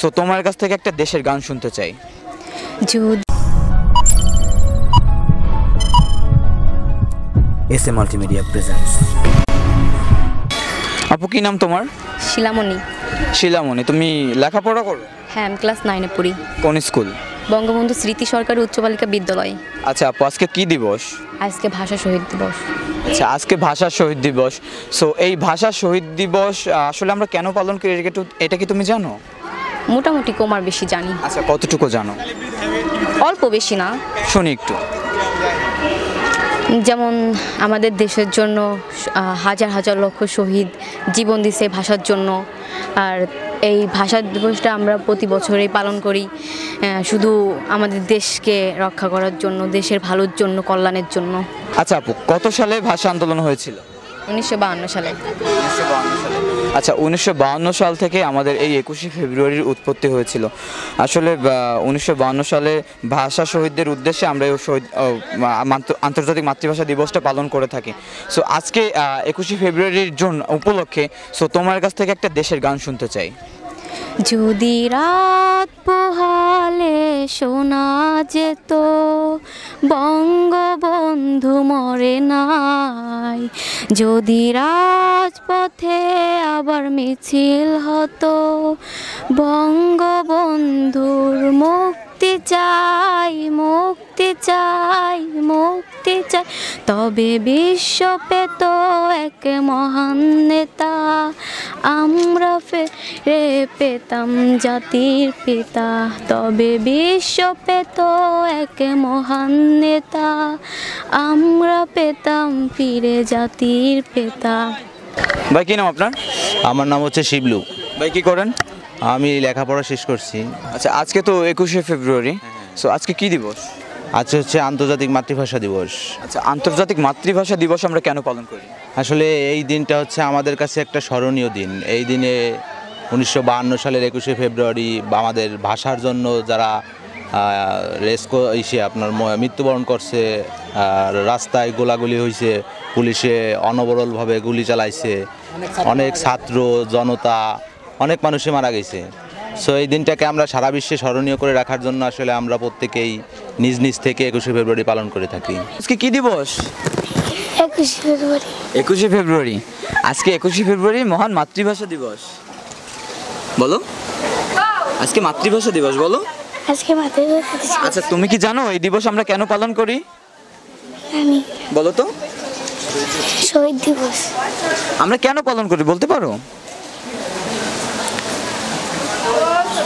So তোমার কাছ থেকে একটা দেশের গান শুনতে চাই। S A multimedia presents. আপু কি নাম তোমার? শিলামণি। শিলামণি তুমি লেখাপড়া করো? হ্যাঁ আমি ক্লাস নাইনে পড়ি। কোন স্কুল? বঙ্গবন্ধু স্মৃতি সরকারি উচ্চ বালিকা বিদ্যালয়। আচ্ছা আপু আজকে কি দিবস? আজকে ভাষা শহীদ দিবস। আচ্ছা আজকে ভাষা শহীদ দিবস। সো এই ভাষা শহীদ দিবস আসলে আমরা কেন পালন করি? এটা কি তুমি জানো? মোটামুটি কম আর বেশি জানি। আচ্ছা কতটুকু জানো? অল্প বেশি না। শুনি একটু। যেমন আমাদের দেশের জন্য হাজার হাজার লক্ষ শহীদ জীবন দিছে ভাষার জন্য। আর এই ভাষা দিবসটা আমরা প্রতি বছরেই পালন করি। শুধু আমাদের দেশকে রক্ষা করার জন্য দেশের ভালোর জন্য কল্যাণের জন্য। আচ্ছা আপু কত সালে ভাষা আন্দোলন হয়েছিল? উনিশশো বাহান্ন সালে। আচ্ছা উনিশশো বাহান্ন সাল থেকে আমাদের এই একুশে ফেব্রুয়ারির উৎপত্তি হয়েছিল। আসলে উনিশশো বাহান্ন সালে ভাষা শহীদদের উদ্দেশ্যে আমরা এই শহীদ আন্তর্জাতিক মাতৃভাষা দিবসটা পালন করে থাকি। সো আজকে একুশে ফেব্রুয়ারির জন্য উপলক্ষে সো তোমার কাছ থেকে একটা দেশের গান শুনতে চাই। যদি রাত পোহালে শোনা যেত বঙ্গবন্ধু মরে নাই। যদি রাজপথে আবার মিছিল হতো, বঙ্গবন্ধুর মুক্তি চাই মুক্তি চাই মুক্তি চাই। তবে বিশ্ব পেত এক মহান নেতা আমরা ফেরে পেতাম জাতির পিতা। তবে বিশ্ব পেত এক মহান নেতা। আমরা পেতাম ফিরে জাতির পেতা। ভাই কি নাম আপনার? আমার নাম হচ্ছে শিবলু। ভাই কি করেন? আমি লেখাপড়া শেষ করছি। আচ্ছা আজকে তো একুশে ফেব্রুয়ারি। সো আজকে কি দিবস? আজকে হচ্ছে আন্তর্জাতিক মাতৃভাষা দিবস। আচ্ছা আন্তর্জাতিক মাতৃভাষা দিবস আমরা কেন পালন করি? আসলে এই দিনটা হচ্ছে আমাদের কাছে একটা স্মরণীয় দিন। এই দিনে উনিশশো বাহান্ন সালের একুশে ফেব্রুয়ারি বা আমাদের ভাষার জন্য যারা রেসকো ইসে আপনার মৃত্যুবরণ করছে আর রাস্তায় গোলাগুলি হয়েছে পুলিশে অনবরলভাবে গুলি চালাইছে অনেক ছাত্র জনতা অনেক মানুষই মারা গেছে। সো এই দিনটাকে আমরা সারা বিশ্বে স্মরণীয় করে রাখার জন্য আসলে আমরা প্রত্যেকেই নিজ নিজ থেকে একুশে ফেব্রুয়ারি পালন করে থাকি। আজকে কি দিবস? একুশে ফেব্রুয়ারি। একুশে ফেব্রুয়ারি। আজকে একুশে ফেব্রুয়ারি মহান মাতৃভাষা দিবস। বলো। আজকে মাতৃভাষা দিবস বলো। আজকে মাতৃভাষা দিবস। আচ্ছা তুমি কি জানো এই দিবস আমরা কেন পালন করি? আমি। বলো তো। শহীদ দিবস। আমরা কেন পালন করি বলতে পারো?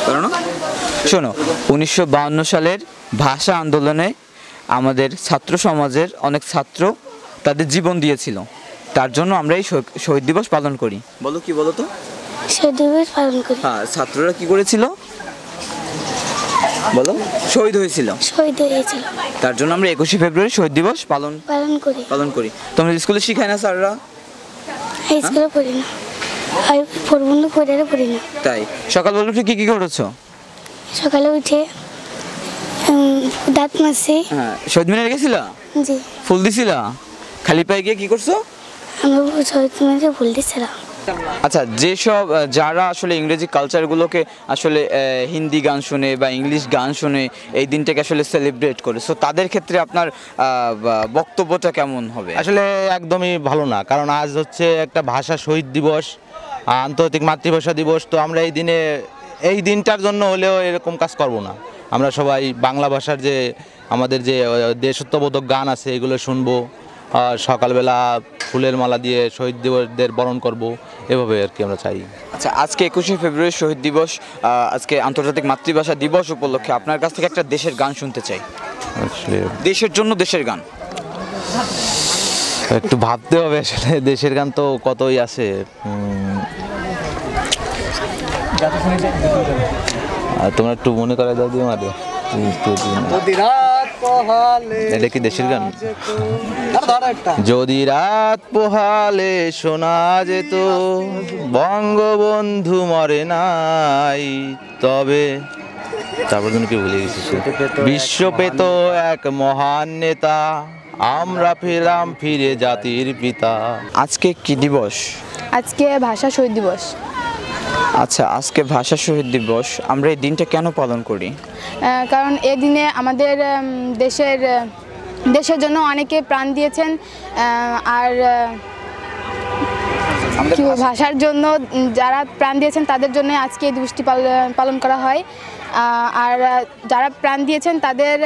পারো না? শোনো উনিশশো সালের ভাষা আন্দোলনে আমাদের ছাত্র সমাজের অনেক ছাত্র তাদের জীবন দিয়েছিল। তার জন্য আমরা এই শহীদ দিবস পালন করি। বলো কি বলো তো? শহীদ দিবস পালন করি। হ্যাঁ ছাত্ররা কি করেছিল? বলো। শহীদ হয়েছিল? শহীদ হয়েছিল। তার জন্য আমরা একুশে ফেব্রুয়ারি শহীদ দিবস পালন পালন করি। পালন করি। তোমরা স্কুলে শিখায় না স্যাররা? স্কুলে পড়ি না। হাই পড়বন্ধু পড়ারে পড়ি না। তাই। সকালবেলা উঠে কি কি করেছ? সকালে উঠে দাঁত মাসি। হ্যাঁ শহীদ মিনারে গেছিলা? জি। ফুল দিছিলা? খালি পায়ে গিয়ে কি করছ? আচ্ছা যেসব যারা আসলে ইংরেজি কালচারগুলোকে আসলে হিন্দি গান শুনে বা ইংলিশ গান শুনে এই দিনটাকে আসলে সেলিব্রেট করে সো তাদের ক্ষেত্রে আপনার বক্তব্যটা কেমন হবে? আসলে একদমই ভালো না কারণ আজ হচ্ছে একটা ভাষা শহীদ দিবস আন্তর্জাতিক মাতৃভাষা দিবস তো আমরা এই দিনে এই দিনটার জন্য হলেও এরকম কাজ করব না। আমরা সবাই বাংলা ভাষার যে আমাদের যে দেশত্ববোধক গান আছে এগুলো শুনব। সকালবেলা ফুলের মালা দিয়ে শহীদ দিবসদের বরণ করব এভাবে আর কি আমরা চাই আচ্ছা আজকে একুশে ফেব্রুয়ারি শহীদ দিবস আজকে আন্তর্জাতিক মাতৃভাষা দিবস উপলক্ষে আপনার কাছ থেকে একটা দেশের গান শুনতে চাই দেশের জন্য দেশের গান একটু ভাবতে হবে আসলে দেশের গান তো কতই আছে তোমরা একটু মনে করে দাও দিও মারে এটা কি দেশের গান। যদি রাত পোহালে শোনা যেত বঙ্গবন্ধু মরে নাই তবে। তারপর কি ভুলে গেছি বিশ্ব পেত এক মহান নেতা। আমরা ফিরলাম ফিরে জাতির পিতা। আজকে কি দিবস? আজকে ভাষা শহীদ দিবস। আচ্ছা আজকে ভাষা শহীদ দিবস আমরা এই দিনটা কেন পালন করি? কারণ এই দিনে আমাদের দেশের দেশের জন্য অনেকে প্রাণ দিয়েছেন আর ভাষার জন্য যারা প্রাণ দিয়েছেন তাদের জন্য আজকে এই দিবসটি পাল- পালন করা হয়। আর যারা প্রাণ দিয়েছেন তাদের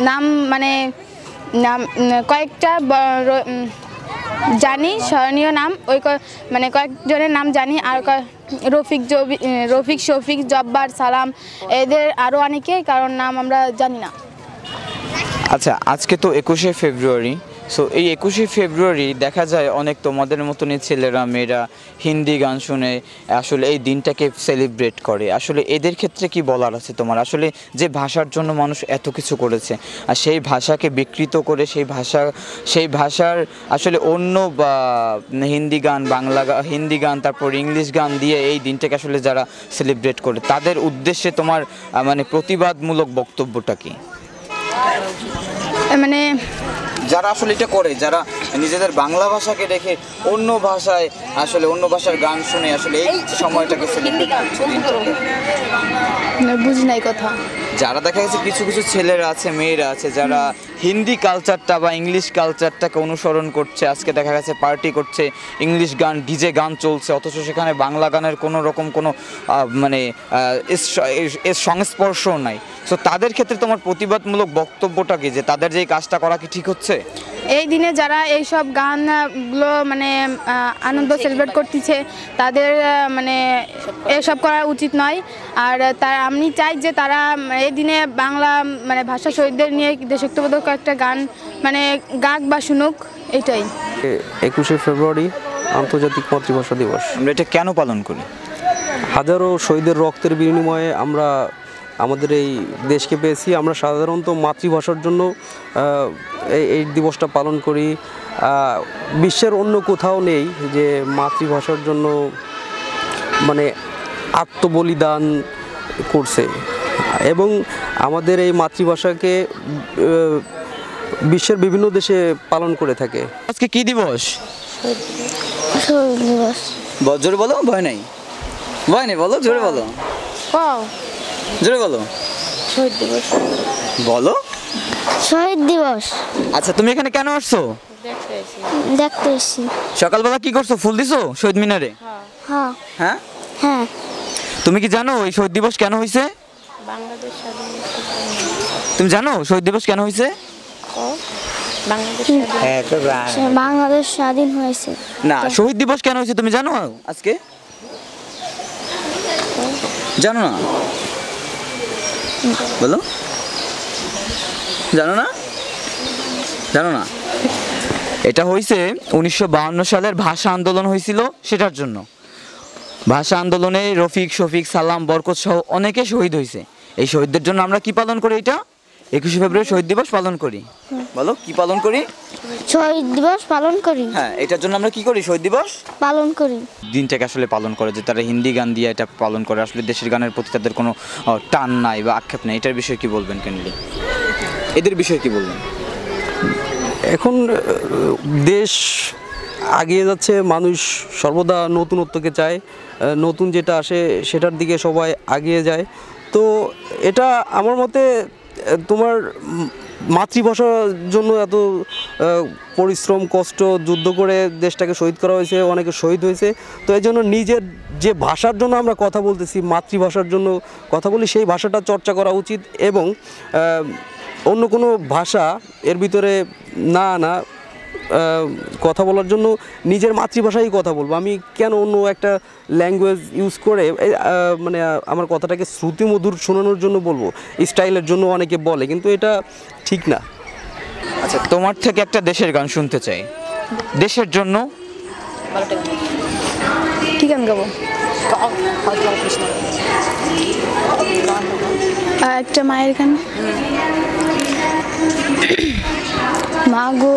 নাম মানে নাম কয়েকটা জানি, স্মরণীয় নাম, ওই মানে কয়েকজনের নাম জানি, আর রফিক রফিক, শফিক, জব্বার, সালাম, এদের আরও অনেকে, কারণ নাম আমরা জানি না। আচ্ছা আজকে তো একুশে ফেব্রুয়ারি সো এই একুশে ফেব্রুয়ারি দেখা যায় অনেক তোমাদের মতনই ছেলেরা, মেয়েরা হিন্দি গান শুনে আসলে এই দিনটাকে সেলিব্রেট করে। আসলে এদের ক্ষেত্রে কি বলার আছে তোমার? আসলে যে ভাষার জন্য মানুষ এত কিছু করেছে, আর সেই ভাষাকে বিকৃত করে সেই ভাষা, সেই ভাষার আসলে অন্য, বা, হিন্দি গান, বাংলা হিন্দি গান, তারপর ইংলিশ গান দিয়ে এই দিনটাকে আসলে যারা সেলিব্রেট করে, তাদের উদ্দেশ্যে তোমার মানে প্রতিবাদমূলক বক্তব্যটা কি? মানে যারা আসলে এটা করে, যারা নিজেদের বাংলা ভাষাকে রেখে অন্য ভাষায় আসলে, অন্য ভাষার গান শুনে আসলে এই সময়টাকে সেলিব্রেট করছে বুঝি নাই কথা। যারা দেখা গেছে কিছু কিছু ছেলেরা আছে, মেয়েরা আছে, যারা হিন্দি কালচারটা বা ইংলিশ কালচারটাকে অনুসরণ করছে, আজকে দেখা গেছে পার্টি করছে ইংলিশ গান ডিজে গান চলছে, অথচ সেখানে বাংলা গানের কোনো রকম কোনো মানে সংস্পর্শ নাই। সো তাদের ক্ষেত্রে তোমার প্রতিবাদমূলক বক্তব্যটা কি, যে তাদের যে কাজটা করা কি ঠিক হচ্ছে? এই দিনে যারা এই এইসব গানগুলো মানে আনন্দ সেলিব্রেট করতেছে তাদের মানে এসব করা উচিত নয়। আর তার আমি চাই যে তারা এই দিনে বাংলা মানে ভাষা শহীদদের নিয়ে দেশাত্মবোধক একটা গান মানে গাক বা শুনুক এটাই। একুশে ফেব্রুয়ারি আন্তর্জাতিক মাতৃভাষা দিবস। আমরা এটা কেন পালন করি? হাজারো শহীদের রক্তের বিনিময়ে আমরা আমাদের এই দেশকে পেয়েছি। আমরা সাধারণত মাতৃভাষার জন্য এই এই দিবসটা পালন করি। বিশ্বের অন্য কোথাও নেই যে মাতৃভাষার জন্য মানে আত্মবলিদান করছে। এবং আমাদের এই মাতৃভাষাকে বিশ্বের বিভিন্ন দেশে পালন করে থাকে। আজকে কি দিবস? জোরে বলো ভয় নাই? ভয় নেই বলো জোরে বলো। জোরে বলো। শহীদ দিবস। বলো। শহীদ দিবস। আচ্ছা তুমি এখানে কেন আসছো? দেখতে এসেছি। সকালবেলা কি করছ? ফুল দিছো শহীদ মিনারে? হ্যাঁ। হ্যাঁ। হ্যাঁ? তুমি কি জানো এই শহীদ দিবস কেন হয়েছে তুমি জানো শহীদ দিবস কেন হয়েছে। বাংলাদেশ স্বাধীন হয়েছে। না শহীদ দিবস কেন হয়েছে তুমি জানো আজকে? জানো না? বলো। জানো না? জানো না? এটা হয়েছে উনিশশো সালের ভাষা আন্দোলন হয়েছিল সেটার জন্য। ভাষা আন্দোলনে রফিক, শফিক, সালাম বরকত সহ অনেকে শহীদ হয়েছে এই শহীদদের জন্য আমরা কি পালন করি এটা? একুশে ফেব্রুয়ারি শহীদ দিবস পালন করি। বলো কি পালন করি? শহীদ দিবস পালন করি। হ্যাঁ এটার জন্য আমরা কি করি শহীদ দিবস? পালন করি। দিনটাকে আসলে পালন করে যে তারা হিন্দি গান দিয়ে এটা পালন করে। আসলে দেশের গানের প্রতি তাদের কোনো টান নাই বা আক্ষেপ নাই। এটার বিষয়ে কি বলবেন কেনলি এদের বিষয়ে কি বলবেন? এখন দেশ আগিয়ে যাচ্ছে মানুষ সর্বদা নতুনত্বকে চায় নতুন যেটা আসে সেটার দিকে সবাই আগিয়ে যায়। তো এটা আমার মতে তোমার মাতৃভাষার জন্য এত পরিশ্রম, কষ্ট, যুদ্ধ করে দেশটাকে শহীদ করা হয়েছে, অনেকে শহীদ হয়েছে। তো এই জন্য নিজের যে ভাষার জন্য আমরা কথা বলতেছি, মাতৃভাষার জন্য কথা বলি, সেই ভাষাটা চর্চা করা উচিত এবং অন্য কোনো ভাষা এর ভিতরে না না কথা বলার জন্য নিজের মাতৃভাষায় কথা বলব। আমি কেন অন্য একটা ল্যাঙ্গুয়েজ ইউজ করে মানে আমার কথাটাকে শ্রুতিমধুর শোনানোর জন্য বলব। স্টাইলের জন্য অনেকে বলে কিন্তু এটা ঠিক না। আচ্ছা তোমার থেকে একটা দেশের গান শুনতে চাই। দেশের জন্য। কি গান গাবো? একটা মায়ের গান। মাগো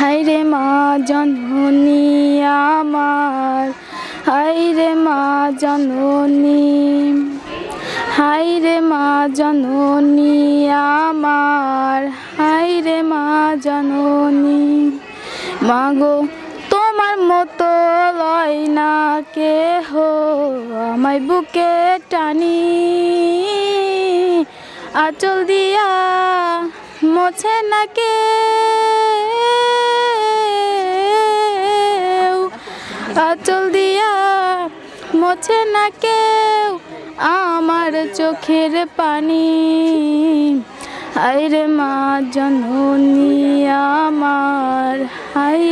হাইরে মা জননী আমার হাইরে মা জননী হাইরে মা জননী আমার হাইরে মা জননী। মাগো, তোমার মতো লয় না কে হো আমায় বুকে টানি। আচল দিয়া মোছে না কে আচল দিয়া মোছে না কেউ আমার চোখের পানি। আইরে মা জননী আমার হাই